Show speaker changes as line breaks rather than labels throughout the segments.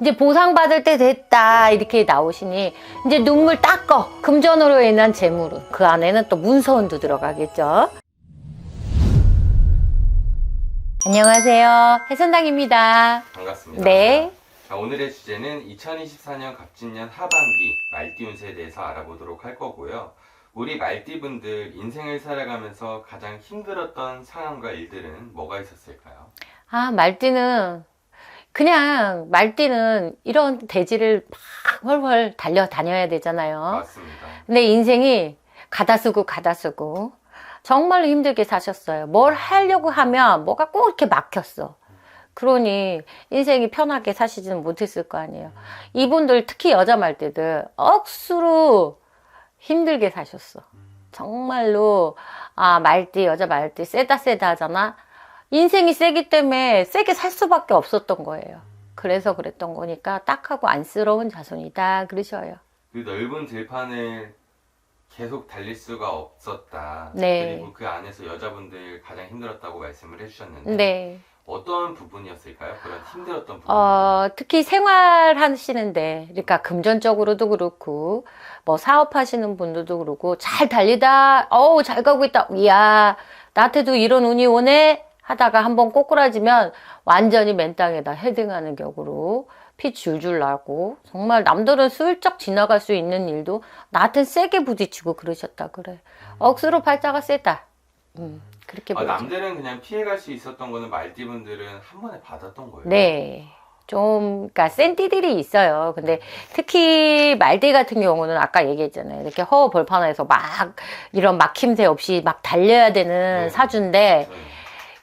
이제 보상받을 때 됐다 이렇게 나오시니 이제 눈물 닦어 금전으로 인한 재물은 그 안에는 또 문서운도 들어가겠죠. 안녕하세요 해선당입니다.
반갑습니다.
네.
자, 오늘의 주제는 2024년 갑진년 하반기 말띠 운세에 대해서 알아보도록 할 거고요. 우리 말띠분들 인생을 살아가면서 가장 힘들었던 상황과 일들은 뭐가 있었을까요?
아 말띠는 그냥 말띠는 이런 대지를 막 훨훨 달려 다녀야 되잖아요.
맞습니다.
근데 인생이 가다 쓰고 가다 쓰고 정말로 힘들게 사셨어요. 뭘 하려고 하면 뭐가 꼭 이렇게 막혔어. 그러니 인생이 편하게 사시지는 못했을 거 아니에요. 이분들 특히 여자 말띠들 억수로 힘들게 사셨어. 정말로 아 말띠 여자 말띠 세다 세다 하잖아. 인생이 세기 때문에 세게 살 수밖에 없었던 거예요. 그래서 그랬던 거니까 딱하고 안쓰러운 자손이다 그러셔요.
그 넓은 들판을 계속 달릴 수가 없었다.
네.
그리고 그 안에서 여자분들 가장 힘들었다고 말씀을 해주셨는데
네.
어떤 부분이었을까요? 그런 힘들었던 부분.
어, 특히 생활하시는데, 그러니까 금전적으로도 그렇고, 뭐 사업하시는 분들도 그렇고, 잘 달리다, 어우, 잘 가고 있다, 이야, 나한테도 이런 운이 오네? 하다가 한번 꼬꾸라지면 완전히 맨 땅에다 헤딩하는 격으로 피 줄줄 나고, 정말 남들은 슬쩍 지나갈 수 있는 일도 나한테 세게 부딪히고 그러셨다 그래. 억수로 팔자가 세다. 음, 그렇게
아. 남들은 그냥 피해갈 수 있었던 거는 말띠분들은 한 번에 받았던 거예요.
네. 좀, 그니까, 센 띠들이 있어요. 근데 특히 말띠 같은 경우는 아까 얘기했잖아요. 이렇게 허허 벌판에서 막, 이런 막힘새 없이 막 달려야 되는
네.
사주인데,
네.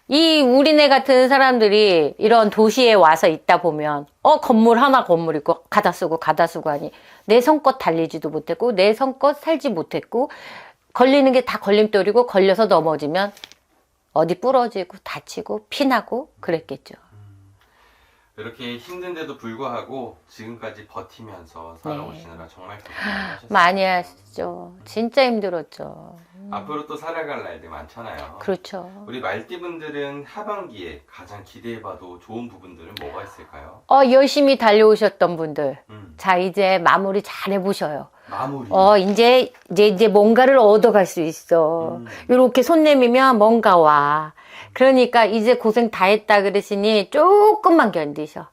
이 우리네 같은 사람들이 이런 도시에 와서 있다 보면, 어, 건물 하나 건물 있고, 가다 쓰고, 가다 쓰고 하니, 내 성껏 달리지도 못했고, 내 성껏 살지 못했고, 걸리는 게 다 걸림돌이고, 걸려서 넘어지면, 어디 부러지고, 다치고, 피나고, 그랬겠죠.
이렇게 힘든데도 불구하고 지금까지 버티면서 살아오시느라 정말 고생하셨어요.
네. 많이 하시죠. 진짜 힘들었죠.
앞으로 또 살아갈 날들 많잖아요.
그렇죠.
우리 말띠분들은 하반기에 가장 기대해봐도 좋은 부분들은 뭐가 있을까요?
어, 열심히 달려오셨던 분들.
음,
자, 이제 마무리 잘 해보셔요.
마무리.
어, 이제, 이제, 이제 뭔가를 얻어갈 수 있어.
음.
요렇게 손 내밀면 뭔가 와. 그러니까 이제 고생 다 했다 그러시니 조금만 견디셔.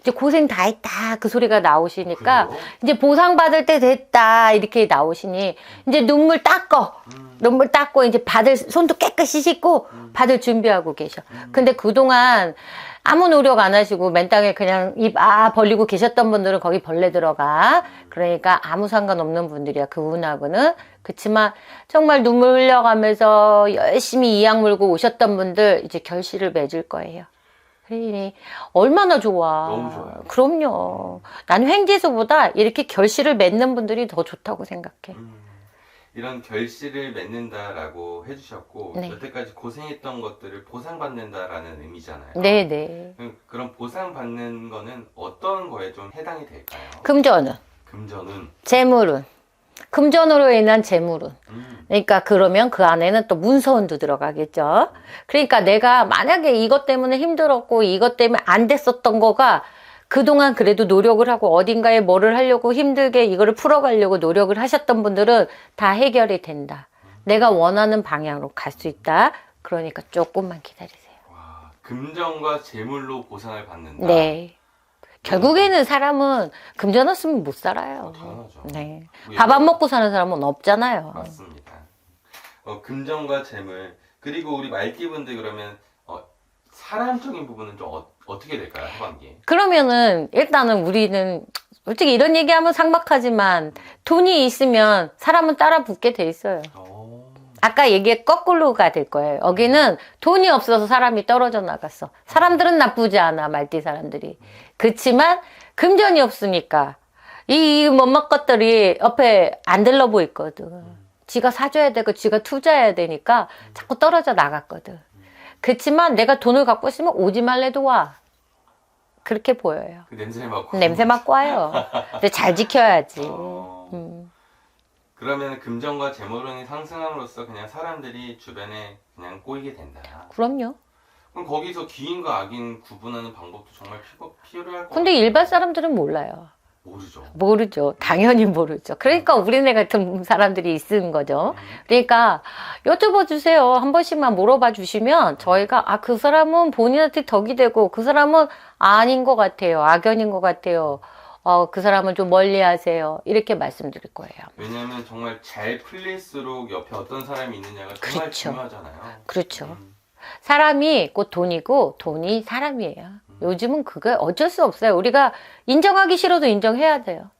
어, 이제 고생 다 했다 그 소리가 나오시니까
그래요?
이제 보상받을 때 됐다 이렇게 나오시니 이제 눈물 닦어.
음,
눈물 닦고 이제 받을 손도 깨끗이 씻고 받을 준비하고 계셔. 근데 그동안 아무 노력 안 하시고 맨 땅에 그냥 입 아 벌리고 계셨던 분들은 거기 벌레 들어가. 그러니까 아무 상관없는 분들이야. 그분하고는. 그렇지만 정말 눈물 흘려가면서 열심히 이악 물고 오셨던 분들 이제 결실을 맺을 거예요. 그러니 얼마나 좋아.
너무 좋아요.
그럼요. 난 횡재수보다 이렇게 결실을 맺는 분들이 더 좋다고 생각해.
음. 이런 결실을 맺는다라고 해주셨고
네.
여태까지 고생했던 것들을 보상받는다라는 의미잖아요.
네네.
그럼 그런 보상받는 거는 어떤 거에 좀 해당이 될까요?
금전은,
금전은
재물은, 금전으로 인한 재물은.
음,
그러니까 그러면 그 안에는 또 문서운도 들어가겠죠. 그러니까 내가 만약에 이것 때문에 힘들었고 이것 때문에 안 됐었던 거가 그동안 그래도 노력을 하고 어딘가에 뭐를 하려고 힘들게 이거를 풀어가려고 노력을 하셨던 분들은 다 해결이 된다. 내가 원하는 방향으로 갈 수 있다. 그러니까 조금만 기다리세요.
와, 금전과 재물로 보상을 받는다.
네. 결국에는 사람은 금전 없으면 못 살아요.
당연하죠.
네. 뭐밥안 먹고 사는 사람은 없잖아요.
맞습니다. 어, 금전과 재물 그리고 우리 말띠분들 그러면 어, 사람적인 부분은 좀 어, 떻게 될까요 하반기에?
그러면은 일단은 우리는 솔직히 이런 얘기하면 상막하지만 돈이 있으면 사람은 따라 붙게 돼 있어요.
어,
아까 얘기의 거꾸로가 될 거예요. 여기는 돈이 없어서 사람이 떨어져 나갔어. 사람들은 나쁘지 않아, 말띠 사람들이. 그렇지만 금전이 없으니까 이 못먹 것들이 옆에 안 들러 보이거든. 지가 사줘야 되고 지가 투자해야 되니까 자꾸 떨어져 나갔거든. 그렇지만 내가 돈을 갖고 있으면 오지 말래도 와. 그렇게 보여요.
그 냄새 맡고
냄새 맡고 와요. 근데 잘 지켜야지.
어,
음.
그러면 금전과 재물운이 상승함으로써 그냥 사람들이 주변에 그냥 꼬이게 된다.
그럼요.
그럼 거기서 기인과 악인 구분하는 방법도 정말 필요, 필요할 것
근데
같아요.
일반 사람들은 몰라요.
모르죠.
모르죠. 당연히 모르죠. 그러니까 우리네 같은 사람들이 있는 거죠.
음.
그러니까 여쭤봐 주세요. 한 번씩만 물어봐 주시면 저희가 아 그 사람은 본인한테 덕이 되고 그 사람은 아닌 것 같아요. 악연인 것 같아요. 어, 그 사람은 좀 멀리 하세요. 이렇게 말씀드릴 거예요.
왜냐하면 정말 잘 풀릴수록 옆에 어떤 사람이 있느냐가 정말
그렇죠.
중요하잖아요.
그렇죠.
음,
사람이 곧 돈이고 돈이 사람이에요. 요즘은 그거 어쩔 수 없어요. 우리가 인정하기 싫어도 인정해야 돼요.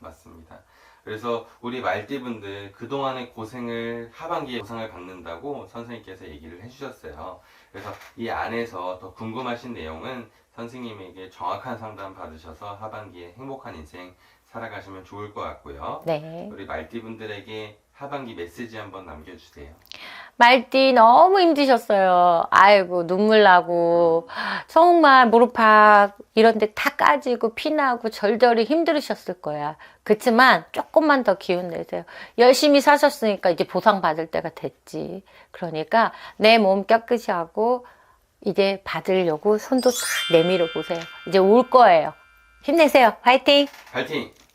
맞습니다. 그래서 우리 말띠분들 그동안의 고생을 하반기에 보상을 받는다고 선생님께서 얘기를 해주셨어요. 그래서 이 안에서 더 궁금하신 내용은 선생님에게 정확한 상담 받으셔서 하반기에 행복한 인생 살아가시면 좋을 것 같고요.
네.
우리 말띠분들에게 하반기 메시지 한번 남겨주세요.
말띠 너무 힘드셨어요. 아이고, 눈물 나고, 정말 무릎팍 이런 데 다 까지고, 피나고, 절절히 힘들으셨을 거야. 그렇지만 조금만 더 기운 내세요. 열심히 사셨으니까 이제 보상받을 때가 됐지. 그러니까 내 몸 깨끗이 하고, 이제 받으려고 손도 싹 내밀어 보세요. 이제 올 거예요. 힘내세요. 화이팅!
파이팅!